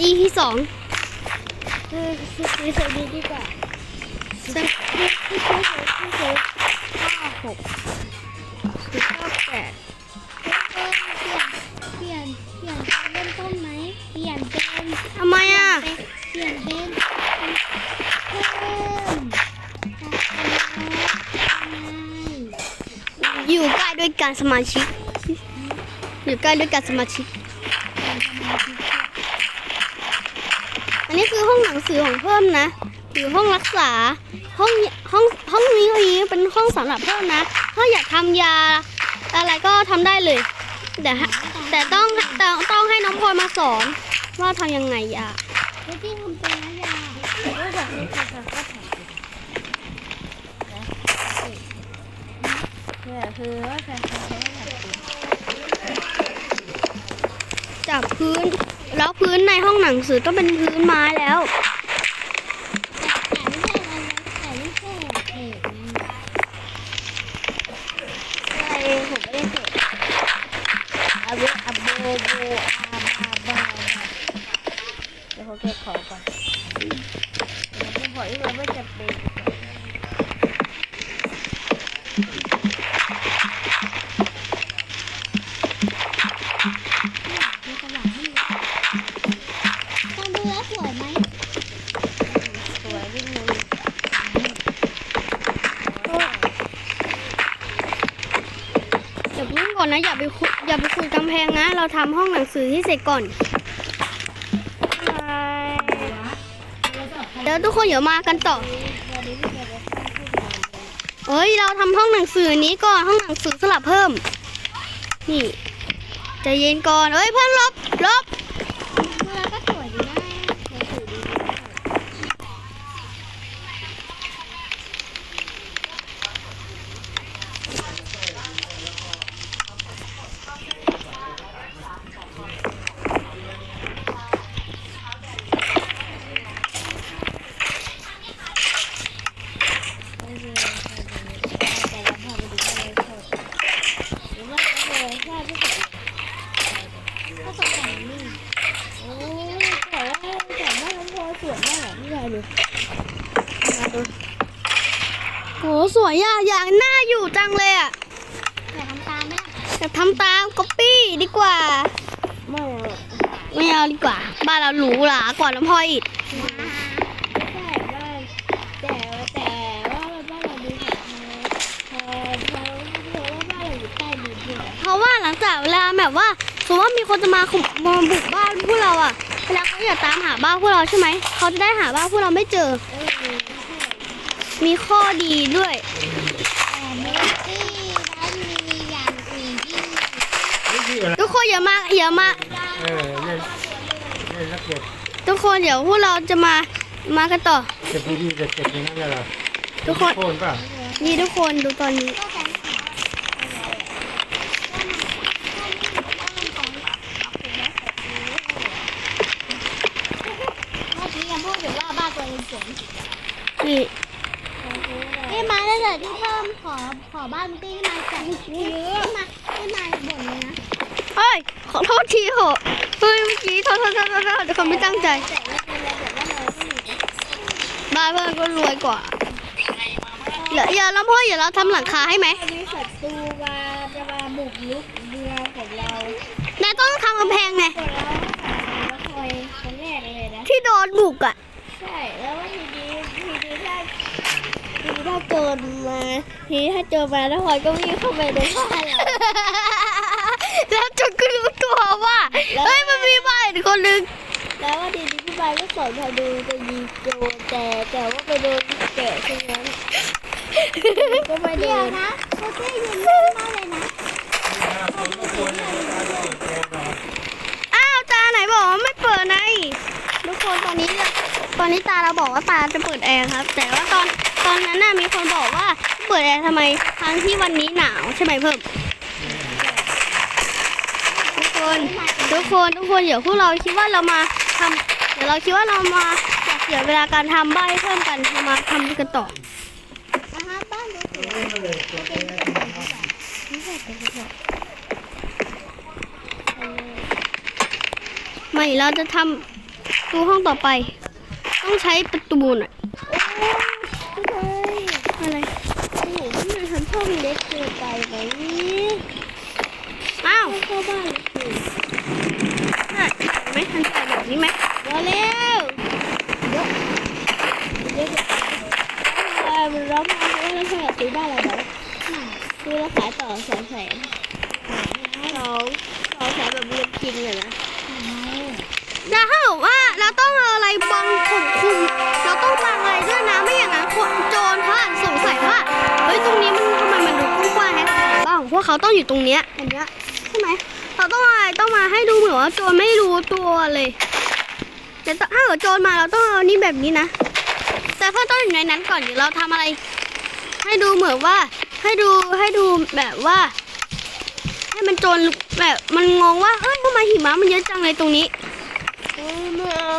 ดีที่สองคือคือคือเซดีดีกว่าเซ็นคือคือคือคือคือห้าหกสิบเก้าแปดเปลี่ยนเปลี่ยนเปลี่ยนเริ่มต้นไหมเปลี่ยนเป็นทำไมอะเปลี่ยนเป็นเพิ่มอยู่ใกล้ด้วยการสมาชิก อยู่ใกล้ด้วยการสมาชิก อันนี้คือห้องหนังสือของเพิ่มนะอยู่ห้องรักษา ห้องห้องห้องนี้ห้องนี้เป็นห้องสำหรับเพิ่มนะ ถ้าอยากทำยาอะไรก็ทำได้เลย แต่ฮะแต่ต้องแต่ต้องให้น้องพลอยมาสอนว่าทำยังไงยาไม่ที่ทำเป็นนะยาไม่แบบนี้ค่ะก็ถ่ายเนี่ยคือว่าแฟนเขาไม่ถ่ายเป็นจากพื้น แล้วพื้นในห้องหนังสือต้องเป็นพื้นไม้แล้วเพจอะไรผมไม่ได้เพจอาเวอาโบโบอาบาบาเดี๋ยวเขาเก็บของก่อน ก่อนนะ อย่าไปขุดอย่าไปขุดกำแพงนะ เราทำห้องหนังสือที่เสร็จก่อน เดี๋ยวทุกคนเดี๋ยวมากันต่อ เอ้ย เราทำห้องหนังสือนี้ก่อนห้องหนังสือสลับเพิ่ม นี่ใจเย็นก่อน เอ้ยเพิ่มลบลบ เมื่อก็สวยดีนะสวยดี ก็ตกแต่งนี่โอ้ยแต่ว่าแต่ว่าน้องพลอยสวยมากนี่ไงดู โหสวยอะอยากหน้าอยู่จังเลยอะ แต่ทำตามไหม จะ ทำตามก๊อปปี้ดีกว่า ไม่ไม่เอาดีกว่า บ้านเราหรูหรากว่าน้ำพลอยอีกไม่ใช่ว่าแต่แต่ว่าบ้านเราดูแบบพอพอเพราะว่าบ้านเราอยู่ใต้ดินด้วยเพราะว่าหลังจากเวลาแบบว่าสมมติว่ามีคนจะมาขุดมาบุกบ้านพวกเราอะเวลาเขาอยากตามหาบ้านพวกเราใช่ไหมเขาจะได้หาบ้านพวกเราไม่เจอเออใช่มีข้อดีด้วย แต่เมสซี่นั้นมีอย่างอื่นที่ นี่คื ออะไรทุกคนอย่ามาอย่ามาเออเล่นเล่นแล้วเก็บทุกคนเดี๋ยวพวกเราจะมามากันต่อเก็บดีๆเก็บเก็บอย่างนั้นเลยเหรอทุกคนโค่นป่ะนี่ทุกคนดูตอนนี้ก็แฟนคลับเมื่อกี้ยังพูดอยู่ว่าบ้านตัวเองสวยนี่นี่มาได้เลยที่เพิ่มขอขอบ้านตี้ที่มาแต่งที่มาที่มาบ่นเลยนะ เฮ้ย ขอโทษทีเหอะเฮ้ย เมื่อกี้โทษโทษโทษโทษโทษเดี๋ยวคนไม่ตั้งใจแต่ไม่เป็นไรแบบว่าเราก็มีบ้านเพื่อนก็รวยกว่าเดี๋ยวอย่าแล้วพ่ออย่าเราทำหลังคาให้ไหม มีศัตรูมาจะมาบุกรุกเมืองของเรานายต้องทำกำแพงไง ตัวเราแล้วคอยคนแรกเลยนะ ที่โดนบุกอะ ใช่ แล้วว่าทีนี้ทีนี้ถ้าทีนี้ถ้าโจรมา ทีนี้ถ้าโจรมาแล้วคอยก็วิ่งเข้าไปในบ้านเรา แล้วจนก็รู้ตัวว่า เฮ้ยมันมีบ้านอีกคนนึงแล้วว่าทีนี้พี่บายก็สอนพาดูจะยิงโจรแต่แต่ว่าไปโดนแกะใช่ไหมก็ไม่โดนนะโคตรยิงเล่นมากเลยนะอ้าวตาไหนบอกว่าไม่เปิดไงทุกคนตอนนี้ตอนนี้ตาเราบอกว่าตาจะเปิดแอร์ครับ แต่ว่าตอนตอนนั้นน่ะมีคนบอกว่าเปิดแอร์ทำไมทั้งที่วันนี้หนาวใช่ไหมเพิ่มทุก คนทุกคนทุกคนเดี๋ยวพวกเราคิดว่าเรามาทำเดี๋ยวเราคิดว่าเรามาอยากเสียเวลาการทำบ้านให้เพิ่มกันเรามาทำกันต่อนะฮะบ้านดูสวยนี่ใส่เป็นกระจกไม่เราจะทดูห้องต่อไป ต้องใช้ประตูหน่อยโอ้ยพี่ไทยอะไรโอ้โหพี่นายทำช่องเล็กเกินไปไหมอ้าวเข้าบ้านเลยสิใช่ ไหมทันใส่แบบนี้ไหมเร็วเดี๋ยวเดี๋ยวเดี๋ยวเออมันร้องมาเพราะว่าเราเคยซื้อบ้านเราแบบซื้อแล้วขายต่อสองแสนสองสองแสนแบบเรียนกินเลยนะแต่ถ้าบอกว่าเราต้องเอาอะไรบังข่มคุมเราต้องบังอะไรด้วยนะไม่อย่างนั้นคนโจรเขาอาจสงสัยว่าเฮ้ยตรงนี้มันทำไมมันดูกว้างๆแฮะบ้างพวกเขาต้องอยู่ตรงเนี้ยอันเนี้ย เราต้องอะไรต้องมาให้ดูเหมือนว่าโจรไม่รู้ตัวเลยแต่ถ้าเกิดโจรมาเราต้องเอานี่แบบนี้นะ แต่เพื่อนต้องอยู่ในนั้นก่อนเดี๋ยวเราทำอะไร ให้ดูเหมือนว่า ให้ดูให้ดูแบบว่า ให้มันโจรแบบมันงงว่าเอ้ยทำไมหิมะมันเยอะจังเลยตรงนี้เออไม่เอา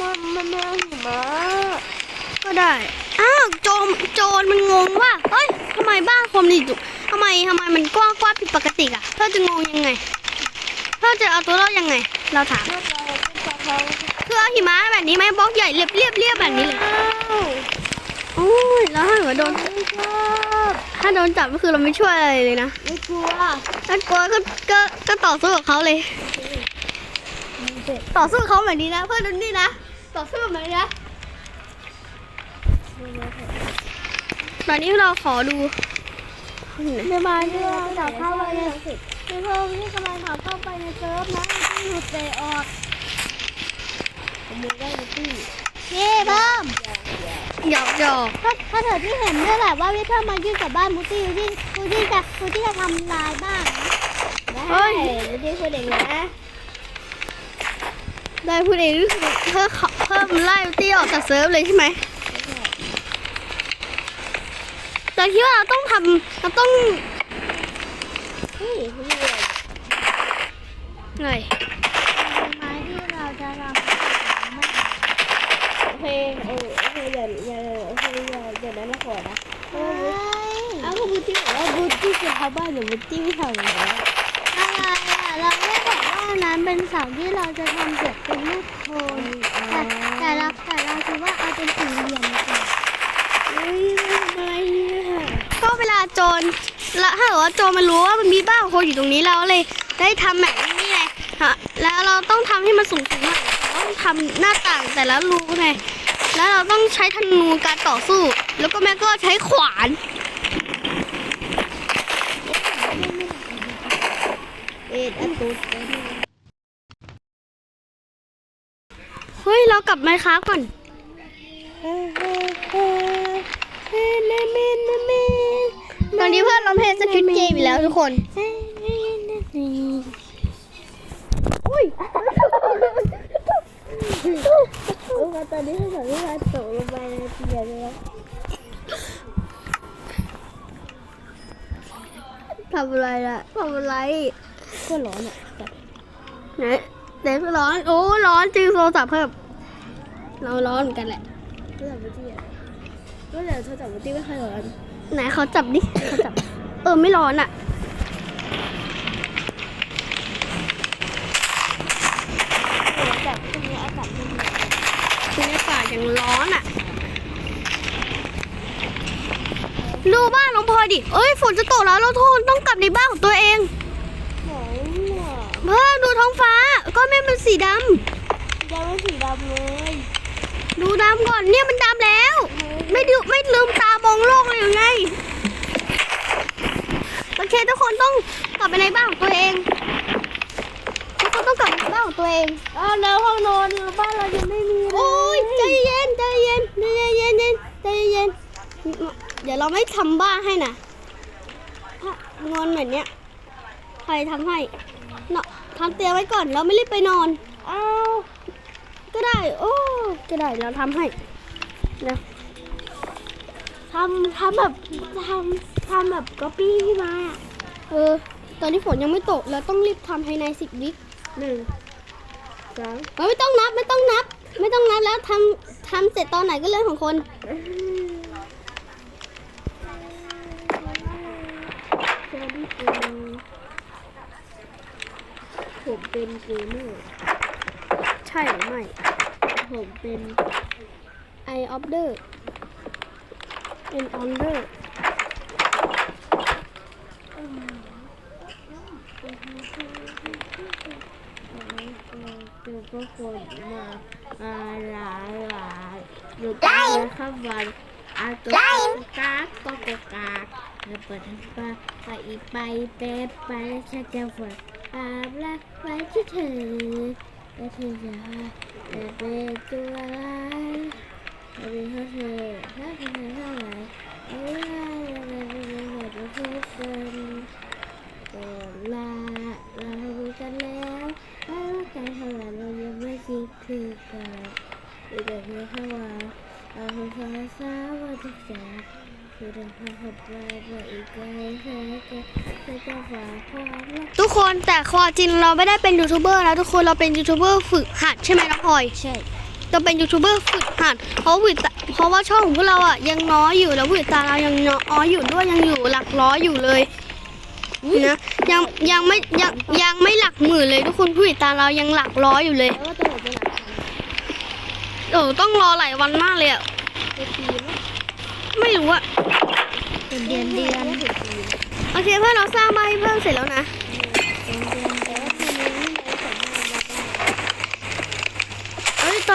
มันมันไม่เอาหิมะก็ได้อ้าวโจรโจรมันงงว่าเฮ้ยทำไมบ้านคนมันอยู่ทำไมทำไมมันกว้างกว้างผิดปกติอะเพื่อจะงงยังไง เพื่อจะเอาตัวรอดยังไง เราถามคือเอาหิมะแบบนี้ไหมบล็อกใหญ่เรียบเรียบเรียบแบบนี้เลยอ้าวโอ้ยแล้วถ้าเกิดโดนถ้าโดนจับก็คือเราไม่ช่วยอะไรเลยนะไม่กลัวถ้ากลัวก็ก็ก็ต่อสู้กับเขาเลย ต่อสู้เขาแบบนี้นะ เพื่อนดูนี่นะต่อสู้แบบนี้นะตอนนี้เราขอดูห้องไหนเดี๋ยวมาที่เราจะเข้าไปในเดี๋ย วเราที่กำลังเข้าไปในเซิร์ฟนะที่หลุดเตะออกผมมือได้เลยพี่เฮ้เบิ้มหยอกหยอกถ้าถ้าเธอที่เห็นเนี่ยแหละว่าวิเทอร์มายื่นกับบ้านมูตี้มูตี้มูตี้จะมูตี้จะทำลายบ้านนะได้มูตี้พูดเองนะได้พูดเองก็คือเพิ่มเพิ่มไล่ตี้ออกจากเซิร์ฟเลยใช่ไหมแต่คิดว่าเราต้องทำเราต้องเฮ้ยคุณเรียนไงไม้ที่เราจะทำโอเคเออโอเคอย่าอย่าโอเคอย่าอย่านั้นละก่อนนะเพราะว่าอ้าวก็บูตี้บอกว่าบูตี้จะทำบ้านหรือบูตี้ไม่ทำอยู่แล้วอะไรอะเราไม่บอกว่านั้นเป็นเสาที่เราจะทำเสร็จเป็นลูกโคนแต่แต่เราแต่เราคิดว่าเอาเป็นสี่เหลี่ยมกว่าเฮ้ยทำไมเนี่ยก็เวลาโจร ละถ้าเกิดว่าโจมันรู้ว่ามันมีบ้านของคนอยู่ตรงนี้เราเลยได้ทำแบบนี้ไงฮะแล้วเราต้องทำให้มันสูงสูงหน่อยต้องทำหน้าต่างแต่ละรูไงแล้วเราต้องใช้ธนูการต่อสู้ แล้วก็แม่ก็ใช้ขวานเอ็ดอันตุ๊ดเฮ้ย เรากลับไมค์ค้าก่อนเฮ้เฮ้เฮ้เฮ้เนเมนเนเมน ตอนนี้เพื่อนร้องเพลงสควิตเกมอีกแล้วทุกคนเฮ้เฮ้เนเมนอุ้ยโอ้ยตอนนี้เขาบอกว่าตกลงไปในเตียงแล้วทำอะไรล่ะทำอะไร ก็ร้อนอะแบบไหนเด็กร้อน โอ้ร้อนจริงโทรศัพท์เพิ่มเราร้อนเหมือนกันแหละก็จับบูตี้อะก็เดี๋ยวเธอจับบูตี้ไม่เคยร้อน ไหนเขาจับดิเขาจับ เออไม่ร้อนอะเออจับตรงนี้อากาศมันร้อนบรรยากาศยังร้อนอะ ดูบ้านน้องพลอยดิ เอ้ยฝนจะตกแล้วเราโทษต้องกลับในบ้านของตัวเอง หนาวอะเพื่อนดูท้องฟ้าก็ไม่เป็นสีดยังไม่สีดำเลยำดูดำก่อนเนี่ยมันดำแล้ว ไม่ดูไม่ลืมตามองโลกเลยหรือไงโอเคทุกคนต้องกลับไปในบ้านของตัวเอง ทุกคนต้องกลับไปในบ้านของตัวเอง อ้าวแล้วห้องนอนบ้านเรายังไม่มีเลยโอ้ยใจเย็นใจเย็นใจเย็นใจเย็นใจเย็น เดี๋ยวเราไม่ทำบ้านให้นะถ้างอนแบบเนี้ยใครทำให้เนาะทำเตียงไว้ก่อนเราไม่รีบไปนอน อ้าว ก็ได้ โอ้ ก็ได้เราทำให้นะ ทำทำแบบทำทำแบบก๊อปปี้พี่มาอะเออ ตอนนี้ฝนยังไม่ตกเราต้องรีบทำภายในสิบวิหนึ่งสองเออไม่ต้องนับไม่ต้องนับ ไม่ต้องนับแล้วทำทำเสร็จตอนไหนก็เรื่องของคนสวัสดีคุณผมเป็นเกมเมอร์ใช่ช่หรือไม่ ผมเป็น I order and order คือ ก็คนมาอาหลายหลายอยู่ใต้ข้ามวันอาตัวกากก็กกากแล้วเปิดทั้งปาไปไปเป๊ะไปแล้วฉันจะฝนอาบรักไว้ที่เธอและเธอจะเป็นตัวร้าย เป็นเพราเธอถ้าเธอเท่าไหร่เอาไว้เราเป็นหมดประเภทกันก่อนลาเราทำกันแล้วไม่ว่าการเท่าไหร่เรายังไม่คิดคือกันอีกแบบนี้เข้ามาเราคงจะทราบว่าทุกอย่างคือเรื่องความหัดเราว่าอีกไกลแค่จะจะฝากความรักทุกคนแต่ความจริงเราไม่ได้เป็นยูทูบเบอร์นะทุกคนเราเป็นยูทูบเบอร์ฝึกหัดใช่ไหมน้องพลอยใช่ เราเป็นยูทูบเบอร์ฝึกหัดเพราะวิตาเพราะว่าช่องของพวกเราอะยังน้อยอยู่แล้ววิตาเรายังน้อยอยู่ด้วยยังอยู่หลักร้อยอยู่เลยนะยังยังไม่ยังยังไม่หลักหมื่นเลยทุกคนผู้ติดตามเรายังหลักร้อยอยู่เลยแล้วก็ตัวไหนจะหลักพันเออต้องรอหลายวันมากเลยอะเป็นปีไหมไม่รู้อะเป็นเดือนเดือนเป็นปีโอเคเพื่อนเราสร้างบ้านให้เพิ่มเสร็จแล้วนะ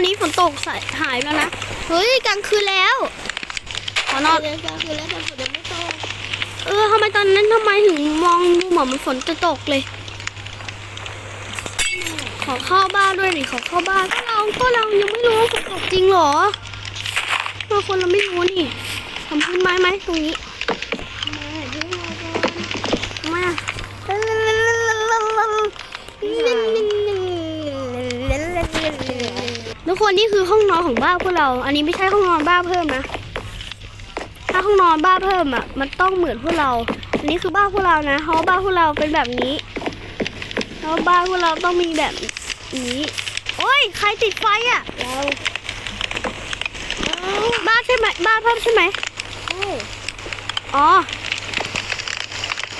อนนี้ฝนตกใส่หายแล้วนะ เฮ้ยกลางคืนแล้ว ขอนอนเดือนก็คือแล้วแต่ฝนยังไม่ตก เออทำไมตอนนั้นทำไมถึงมองดูเหมือนมันฝนจะตกเลย ขอเข้าบ้านด้วยดิขอเข้าบ้านก็เราก็เรายังไม่รู้ว่าฝนตกจริงเหรอบางคนเราไม่รู้นี่ทำพื้นไม้ไหมตรงนี้มาเห็น ที่เราก็มาทุกคนนี่คือห้องนอนของบ้านพวกเรา อันนี้ไม่ใช่ห้องนอนบ้านเพิ่มนะ ถ้าห้องนอนบ้านเพิ่มอะ มันต้องเหมือนพวกเรา อันนี้คือบ้านพวกเรานะเพราะว่าบ้านพวกเราเป็นแบบนี้แล้วบ้านพวกเราต้องมีแบบนี้ โอ้ยใครติดไฟอะเราบ้านใช่ไหมบ้านเพิ่มใช่ไหมเอ้ยอ๋อ